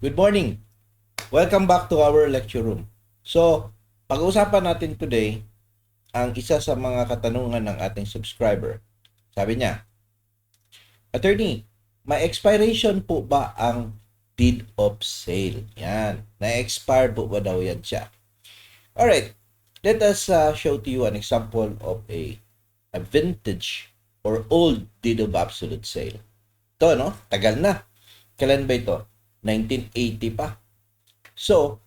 Good morning. Welcome back to our lecture room. So, pag-uusapan natin today ang isa sa mga katanungan ng ating subscriber. Sabi niya, Attorney, may expiration po ba ang deed of sale? Yan. Na-expire po ba daw yan siya? Alright. Let us uh, show to you an example of a, a vintage or old deed of absolute sale. Ito, no? Tagal na. Kailan ba ito? 1980 pa. So,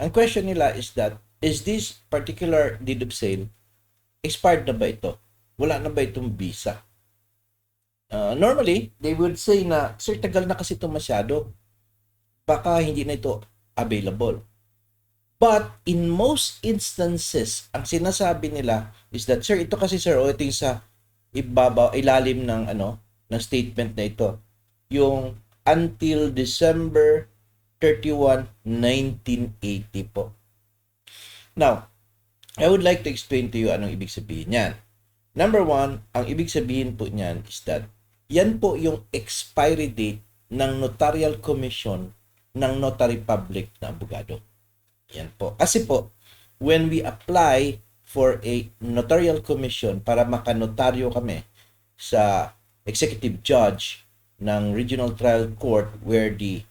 ang question nila is that, is this particular deed of sale, expired na ba ito? Wala na ba itong visa? Uh, normally, they would say na, sir, tagal na kasi ito masyado. Baka hindi na ito available. But in most instances, ang sinasabi nila is that, sir, ito kasi sir, o ito yung sa ibabaw, ilalim ng ano, ng statement na ito. Yung until December 31, 1980 po. Now, I would like to explain to you anong ibig sabihin niyan. Number one, ang ibig sabihin po niyan is that yan po yung expiry date ng notarial commission ng notary public na abogado. Yan po. Kasi po, when we apply for a notarial commission para makanotaryo kami sa executive judge ng regional trial court where the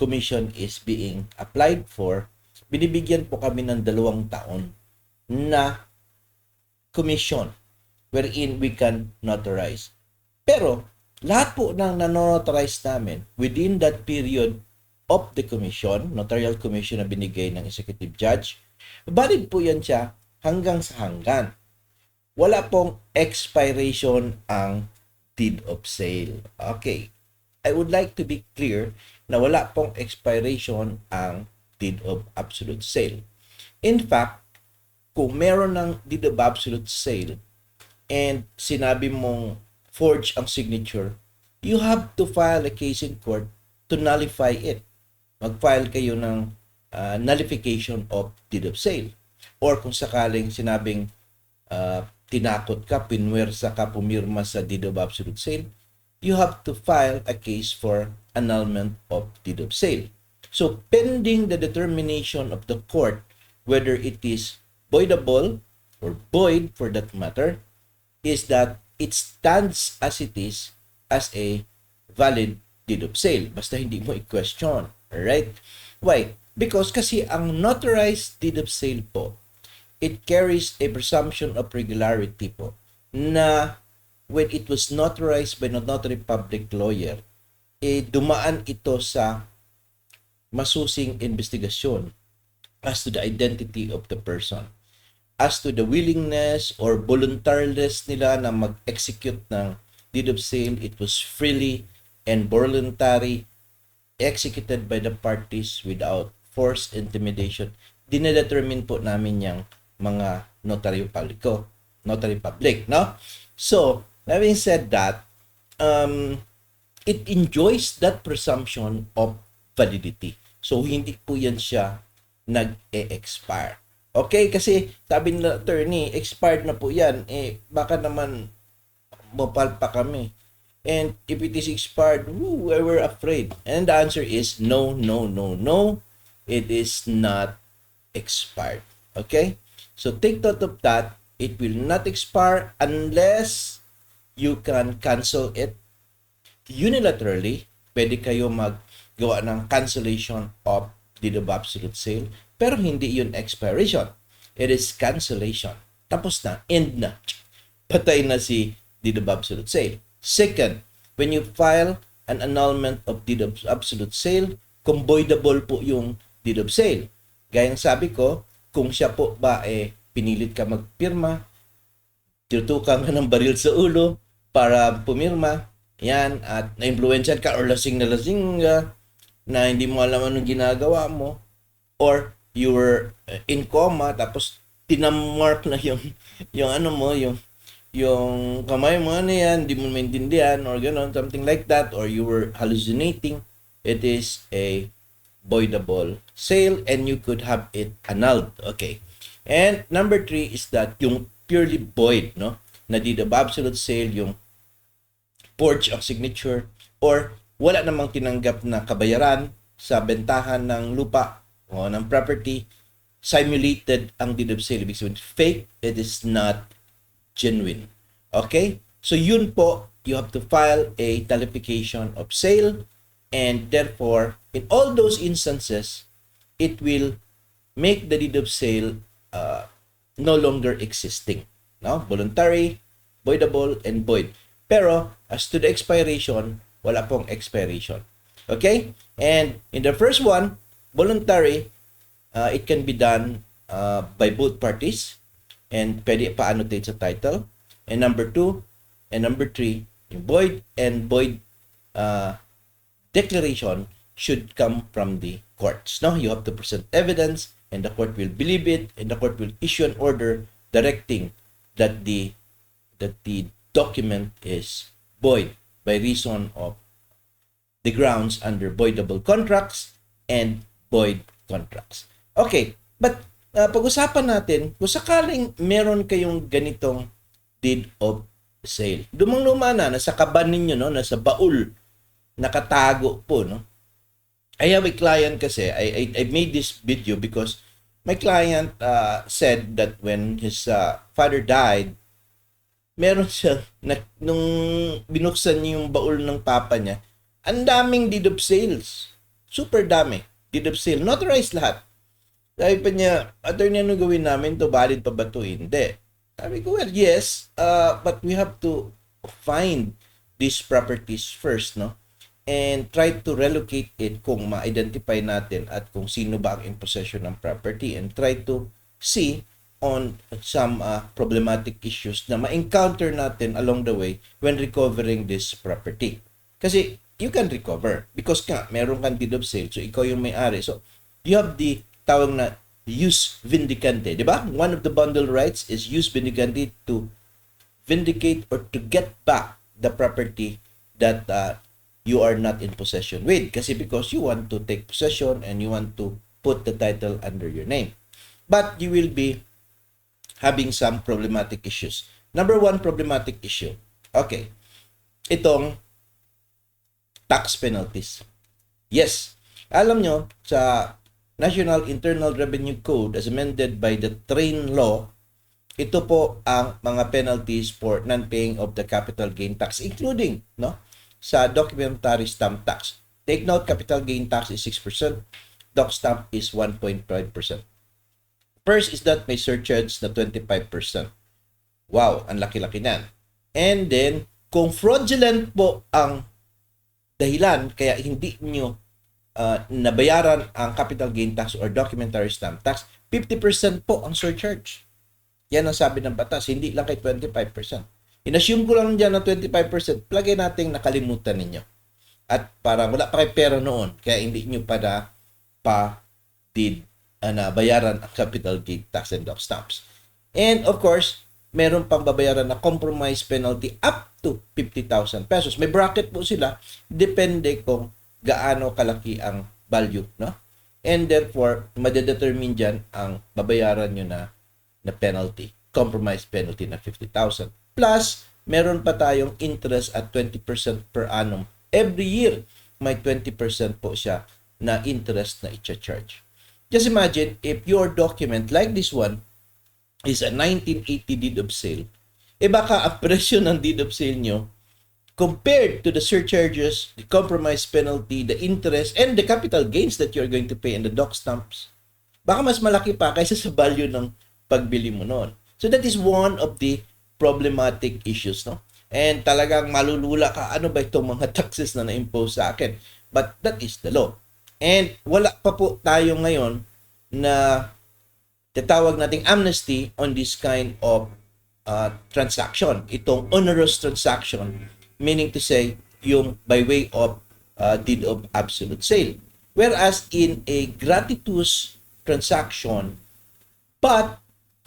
commission is being applied for, binibigyan po kami ng dalawang taon na commission wherein we can notarize. Pero, lahat po ng nanotarize namin within that period of the commission, notarial commission na binigay ng executive judge, valid po yan siya hanggang sa hanggan. Wala pong expiration ang deed of sale. Okay. I would like to be clear na wala pong expiration ang deed of absolute sale. In fact, kung meron ng deed of absolute sale and sinabi mong forge ang signature, you have to file a case in court to nullify it. Mag-file kayo ng uh, nullification of deed of sale. Or kung sakaling sinabing uh, tinakot ka, pinwersa ka, pumirma sa deed of absolute sale, you have to file a case for annulment of deed of sale. So, pending the determination of the court whether it is voidable or void for that matter, is that it stands as it is as a valid deed of sale. Basta hindi mo i-question. Alright? Why? Because kasi ang notarized deed of sale po it carries a presumption of regularity po na when it was notarized by a notary public lawyer, eh, dumaan ito sa masusing investigasyon as to the identity of the person, as to the willingness or voluntariness nila na mag-execute ng deed of sale, it was freely and voluntary executed by the parties without force intimidation. Dinedetermine po namin yung mga notary publico, notary public, no? So, having said that, um, it enjoys that presumption of validity. So, hindi po yan siya nag-e-expire. Okay, kasi sabi ng attorney, expired na po yan. Eh, baka naman mapal pa kami. And if it is expired, woo, we were afraid. And the answer is no, no, no, no. It is not expired. Okay? So take note of that. It will not expire unless you can cancel it unilaterally. Pwede kayo maggawa ng cancellation of deed of absolute sale. Pero hindi yun expiration. It is cancellation. Tapos na. End na. Patay na si deed of absolute sale. Second, when you file an annulment of deed absolute sale, kung voidable po yung deed of sale. Gaya ng sabi ko, kung siya po ba eh pinilit ka magpirma, tinutukan ka ng baril sa ulo para pumirma, yan, at na-influensyan ka or lasing na lasing ka, na hindi mo alam anong ginagawa mo, or you were uh, in coma, tapos tinamark na yung, yung ano mo, yung, yung kamay mo ano yan, hindi mo maintindihan, or gano'n, something like that, or you were hallucinating, it is a voidable sale and you could have it annulled. Okay. And number three is that yung purely void, no? Na deed of absolute sale, yung forge of signature, or wala namang tinanggap na kabayaran sa bentahan ng lupa o ng property, simulated ang deed of sale. Ibig sabihin, fake, it is not genuine. Okay? So yun po, you have to file a nullification of sale and therefore, in all those instances, it will make the deed of sale uh, no longer existing. No? Voluntary, voidable, and void. Pero, as to the expiration, wala pong expiration. Okay? And in the first one, voluntary, uh, it can be done uh, by both parties and pwede pa-annotate sa title. And number two, and number three, yung void and void uh, declaration should come from the courts. No, you have to present evidence, and the court will believe it, and the court will issue an order directing that the that the document is void by reason of the grounds under voidable contracts and void contracts. Okay, but uh, pag-usapan natin kung sakaling meron kayong ganitong deed of sale. Dumang-luma na, nasa kaban ninyo, no? nasa baul, nakatago po. No? I have a client kasi, I, I, I made this video because my client uh, said that when his uh, father died, meron siya, na, nung binuksan yung baul ng papa niya, ang daming deed of sales. Super dami. Deed of sale. Notarized lahat. Sabi pa niya, attorney, ano gawin namin to? Valid pa ba to? Hindi. Sabi ko, well, yes, uh, but we have to find these properties first, no? And try to relocate it kung ma-identify natin at kung sino ba ang in possession ng property and try to see on some uh, problematic issues na ma-encounter natin along the way when recovering this property. Kasi you can recover because nga, meron kang deed of sale, so ikaw yung may-ari. So, you have the tawag na use vindicante, di ba? One of the bundle rights is use vindicante to vindicate or to get back the property that uh, you are not in possession with. Kasi because you want to take possession and you want to put the title under your name. But you will be having some problematic issues. Number one problematic issue. Okay. Itong tax penalties. Yes. Alam nyo, sa National Internal Revenue Code as amended by the Train Law, ito po ang mga penalties for non-paying of the capital gain tax, including no, sa documentary stamp tax. Take note, capital gain tax is 6%, doc stamp is 1.5%. First is that may surcharge na 25%. Wow, ang laki-laki nan. And then, kung fraudulent po ang dahilan kaya hindi nyo uh, nabayaran ang capital gain tax or documentary stamp tax, 50% po ang surcharge. Yan ang sabi ng batas, hindi lang kay 25%. Inassume ko lang dyan na 25%, plagay natin nakalimutan ninyo. At parang wala pa kay pera noon, kaya hindi nyo pa na pa did uh, na bayaran ang capital gain tax and doc stamps. And of course, meron pang babayaran na compromise penalty up to 50,000 pesos. May bracket po sila, depende kung gaano kalaki ang value, no? And therefore, madedetermine dyan ang babayaran nyo na, na penalty, compromise penalty na 50,000. Plus, meron pa tayong interest at 20% per annum. Every year, may 20% po siya na interest na i-charge. Just imagine if your document like this one is a 1980 deed of sale, eh baka ang presyo ng deed of sale nyo compared to the surcharges, the compromise penalty, the interest, and the capital gains that you're going to pay and the doc stamps, baka mas malaki pa kaysa sa value ng pagbili mo noon. So that is one of the problematic issues, no? And talagang malulula ka, ano ba itong mga taxes na na-impose sa akin? But that is the law. And wala pa po tayo ngayon na tatawag nating amnesty on this kind of uh, transaction. Itong onerous transaction, meaning to say, yung by way of uh, deed of absolute sale. Whereas in a gratuitous transaction, but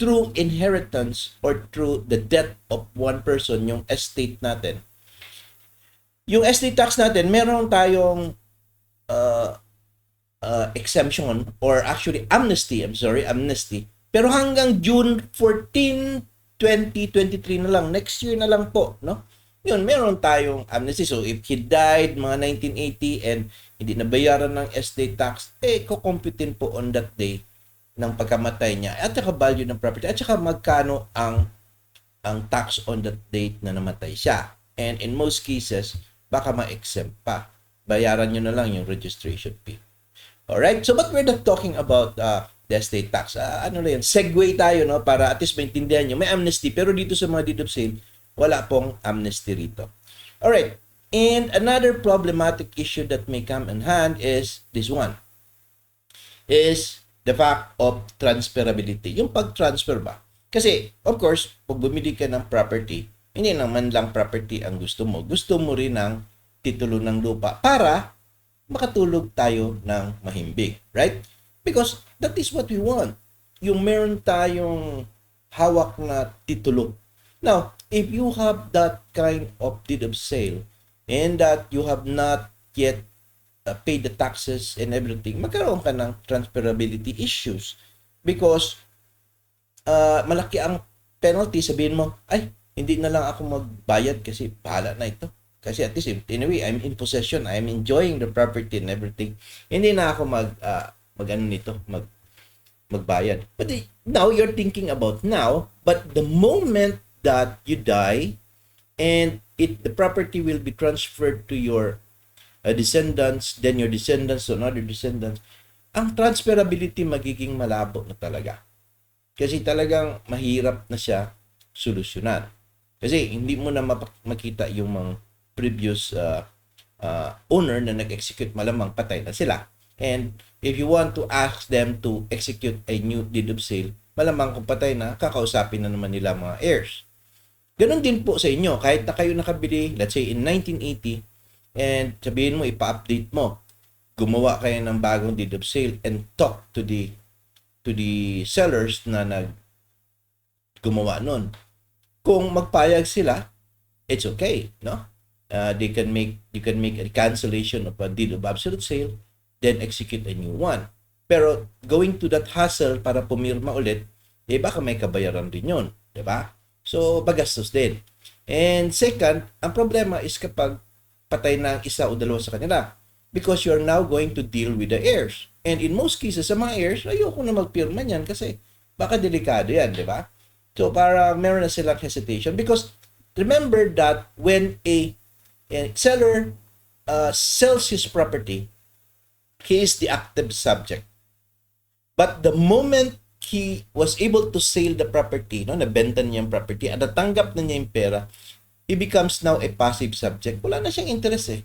through inheritance or through the death of one person, yung estate natin, yung estate tax natin, meron tayong uh, uh, exemption or actually amnesty, I'm sorry, amnesty. Pero hanggang June 14, 2023 na lang, next year na lang po, no? Yun, meron tayong amnesty. So, if he died mga 1980 and hindi nabayaran ng estate tax, eh, kukumputin po on that day ng pagkamatay niya at saka value ng property at saka magkano ang ang tax on that date na namatay siya. And in most cases, baka ma-exempt pa. Bayaran nyo na lang yung registration fee. Alright? So, but we're not talking about uh, the estate tax. Uh, ano na yun? Segue tayo, no? Para at least maintindihan nyo. May amnesty. Pero dito sa mga deed of sale, wala pong amnesty rito. Alright. And another problematic issue that may come in hand is this one. Is the fact of transferability. Yung pag-transfer ba? Kasi, of course, pag bumili ka ng property, hindi naman lang property ang gusto mo. Gusto mo rin ng titulo ng lupa para makatulog tayo ng mahimbing. Right? Because that is what we want. Yung meron tayong hawak na titulo. Now, if you have that kind of deed of sale and that you have not yet uh, paid the taxes and everything, magkaroon ka ng transferability issues. Because uh, malaki ang penalty, sabihin mo, ay, hindi na lang ako magbayad kasi bahala na ito. Kasi at least, in a way, I'm in possession, I'm enjoying the property and everything. Hindi na ako mag, uh, mag ano nito, mag, magbayad. But now, you're thinking about now, but the moment that you die, and it the property will be transferred to your uh, descendants, then your descendants to another descendants, ang transferability magiging malabo na talaga. Kasi talagang mahirap na siya solusyonan. Kasi hindi mo na makita yung mga previous uh, uh, owner na nag-execute malamang patay na sila. And if you want to ask them to execute a new deed of sale, malamang kung patay na, kakausapin na naman nila mga heirs. Ganon din po sa inyo. Kahit na kayo nakabili, let's say in 1980, and sabihin mo, ipa-update mo, gumawa kayo ng bagong deed of sale and talk to the to the sellers na nag gumawa nun. Kung magpayag sila, it's okay, no? Uh, they can make you can make a cancellation of a deed of absolute sale, then execute a new one. Pero going to that hassle para pumirma ulit, eh baka may kabayaran din yun, di ba? So, bagastos din. And second, ang problema is kapag patay na ang isa o dalawa sa kanila because you're now going to deal with the heirs. And in most cases, sa mga heirs, ayoko na magpirma niyan kasi baka delikado yan, di ba? So, para meron na silang hesitation because remember that when a, a seller uh, sells his property, he is the active subject. But the moment he was able to sell the property, no, nabenta niya yung property, at natanggap na niya yung pera, he becomes now a passive subject. Wala na siyang interest eh.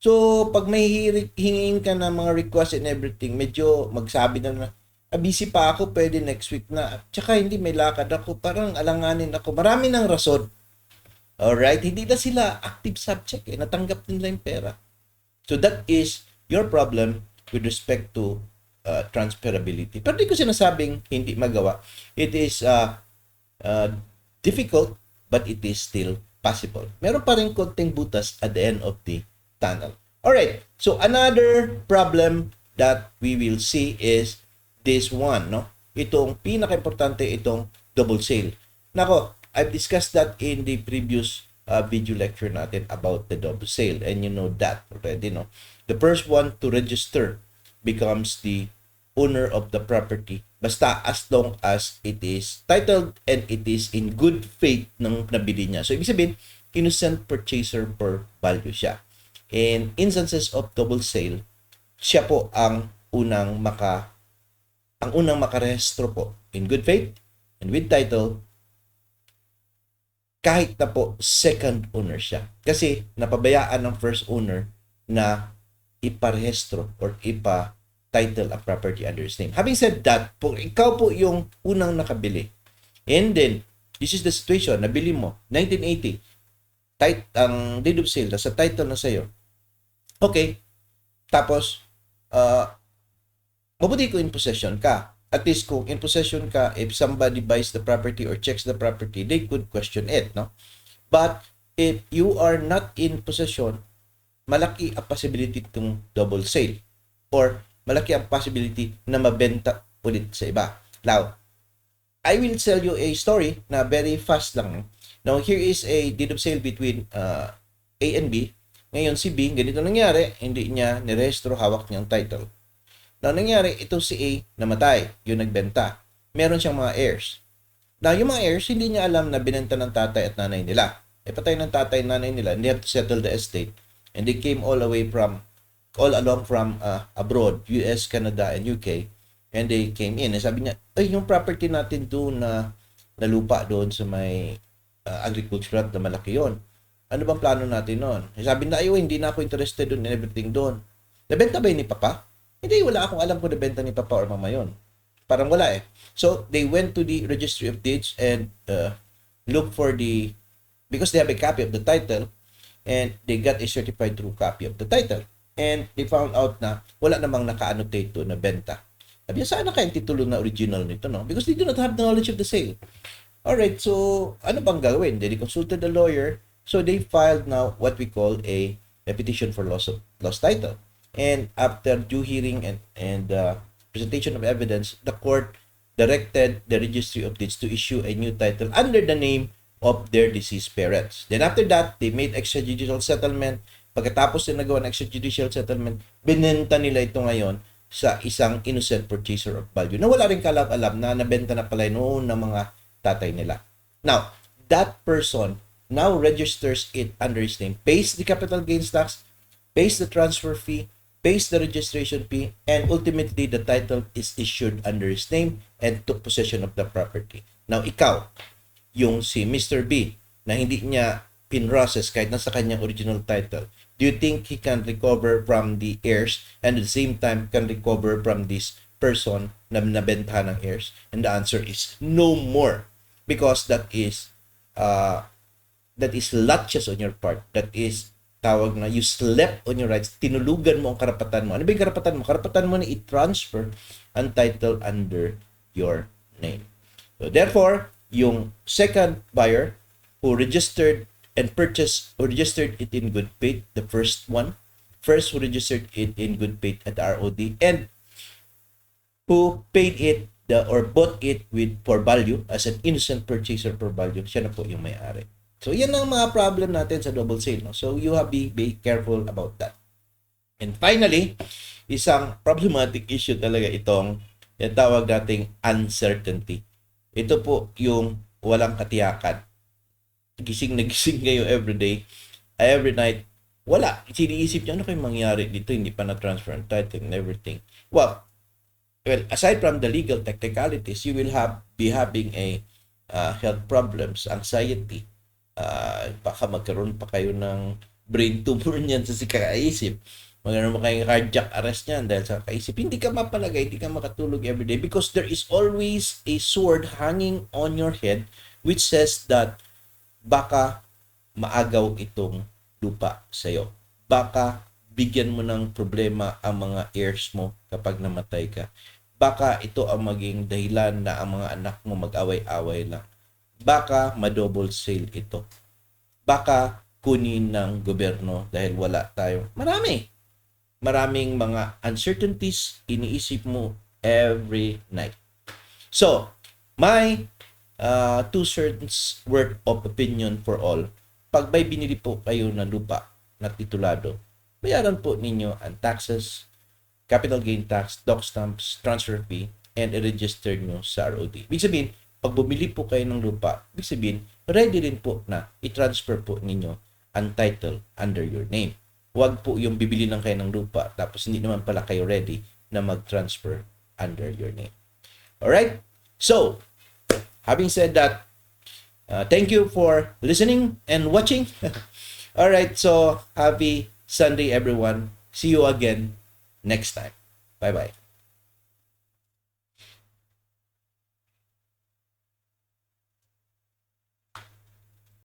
So, pag may hingin ka ng mga request and everything, medyo magsabi na na, ah, busy pa ako, pwede next week na. Tsaka hindi, may lakad ako, parang alanganin ako. Marami ng rason. Alright? Hindi na sila active subject eh. Natanggap nila yung pera. So, that is your problem with respect to uh, transferability. Pero di ko sinasabing hindi magawa. It is uh, uh, difficult, but it is still possible. Meron pa rin konting butas at the end of the tunnel. Alright, so another problem that we will see is this one, no? Itong pinaka-importante itong double sale. Nako, I've discussed that in the previous uh, video lecture natin about the double sale and you know that already, no? The first one to register becomes the owner of the property basta as long as it is titled and it is in good faith ng nabili niya. So, ibig sabihin, innocent purchaser per value siya. In instances of double sale, siya po ang unang maka ang unang makarehistro po in good faith and with title kahit na po second owner siya. Kasi napabayaan ng first owner na iparehistro or ipa title of property under his name. Having said that, kung ikaw po yung unang nakabili, and then, this is the situation, nabili mo, 1980, tit ang deed of sale, sa title na sa'yo, okay, tapos, uh, mabuti kung in possession ka. At least kung in possession ka, if somebody buys the property or checks the property, they could question it, no? But, if you are not in possession, malaki ang possibility itong double sale. Or, malaki ang possibility na mabenta ulit sa iba. Now, I will tell you a story na very fast lang. Now, here is a deed of sale between uh, A and B. Ngayon, si B, ganito nangyari, hindi niya nirehistro hawak niyang title. Now, nangyari, ito si A namatay, yung nagbenta. Meron siyang mga heirs. Now, yung mga heirs, hindi niya alam na binenta ng tatay at nanay nila. E patay ng tatay at nanay nila, and they have to settle the estate. And they came all away from, all along from uh, abroad, US, Canada, and UK. And they came in. And sabi niya, ay, yung property natin doon na, na lupa doon sa may uh, agricultural na malaki yon. Ano bang plano natin noon? Sabi na, ayo, hindi na ako interested doon and everything doon. Nabenta ba yun ni Papa? Hindi, wala akong alam kung nabenta ni Papa or Mama yon. Parang wala eh. So, they went to the Registry of Deeds and uh, look for the, because they have a copy of the title, and they got a certified true copy of the title. And they found out na wala namang naka-annotate to na benta. Sabi saan na kayang titulo na original nito, no? Because they do not have the knowledge of the sale. Alright, so ano bang gawin? They consulted the lawyer, so they filed now what we call a, a petition for loss of lost title. And after due hearing and, and uh, presentation of evidence, the court directed the Registry of Deeds to issue a new title under the name of their deceased parents. Then after that, they made extrajudicial settlement. Pagkatapos na nagawa ng extrajudicial settlement, binenta nila ito ngayon sa isang innocent purchaser of value na wala rin kalam-alam na nabenta na pala noon ng mga tatay nila. Now, that person now registers it under his name, pays the capital gains tax, pays the transfer fee, pays the registration fee, and ultimately the title is issued under his name and took possession of the property. Now, ikaw, yung si Mr. B, na hindi niya pinrocess kahit nasa kanyang original title, do you think he can recover from the heirs and at the same time can recover from this person na nabentahan ng heirs? And the answer is no more because that is uh, that is laches on your part. That is tawag na you slept on your rights. Tinulugan mo ang karapatan mo. Ano ba yung karapatan mo? Karapatan mo na i-transfer ang title under your name. So therefore, yung second buyer who registered and purchased or registered it in good faith, the first one, first who registered it in good faith at ROD and who paid it the, or bought it with for value as an innocent purchaser for value, siya na po yung may-ari. So, yan ang mga problem natin sa double sale. No? So, you have be, be careful about that. And finally, isang problematic issue talaga itong yung tawag nating uncertainty. Ito po yung walang katiyakan. Gising na gising kayo everyday, every night, wala. Siniisip niyo, ano kayong mangyari dito? Hindi pa na-transfer ang title and everything. Well, well, aside from the legal technicalities, you will have be having a uh, health problems, anxiety. Uh, baka magkaroon pa kayo ng brain tumor niyan sa kakaisip. Magkaroon mo kayong cardiac arrest niyan dahil sa kakaisip. Hindi ka mapalagay, hindi ka makatulog everyday because there is always a sword hanging on your head which says that baka maagaw itong lupa sa'yo. Baka bigyan mo ng problema ang mga heirs mo kapag namatay ka. Baka ito ang maging dahilan na ang mga anak mo mag-away-away lang. Baka ma-double sale ito. Baka kunin ng gobyerno dahil wala tayo. Marami. Maraming mga uncertainties iniisip mo every night. So, my uh, two cents worth of opinion for all. Pag may binili po kayo na lupa na titulado, bayaran po ninyo ang taxes, capital gain tax, doc stamps, transfer fee, and i-register nyo sa ROD. Ibig sabihin, pag bumili po kayo ng lupa, ibig sabihin, ready rin po na i-transfer po ninyo ang title under your name. Huwag po yung bibili lang kayo ng lupa tapos hindi naman pala kayo ready na mag-transfer under your name. Alright? So, having said that, uh, thank you for listening and watching. Alright, so happy Sunday everyone. See you again next time. Bye-bye.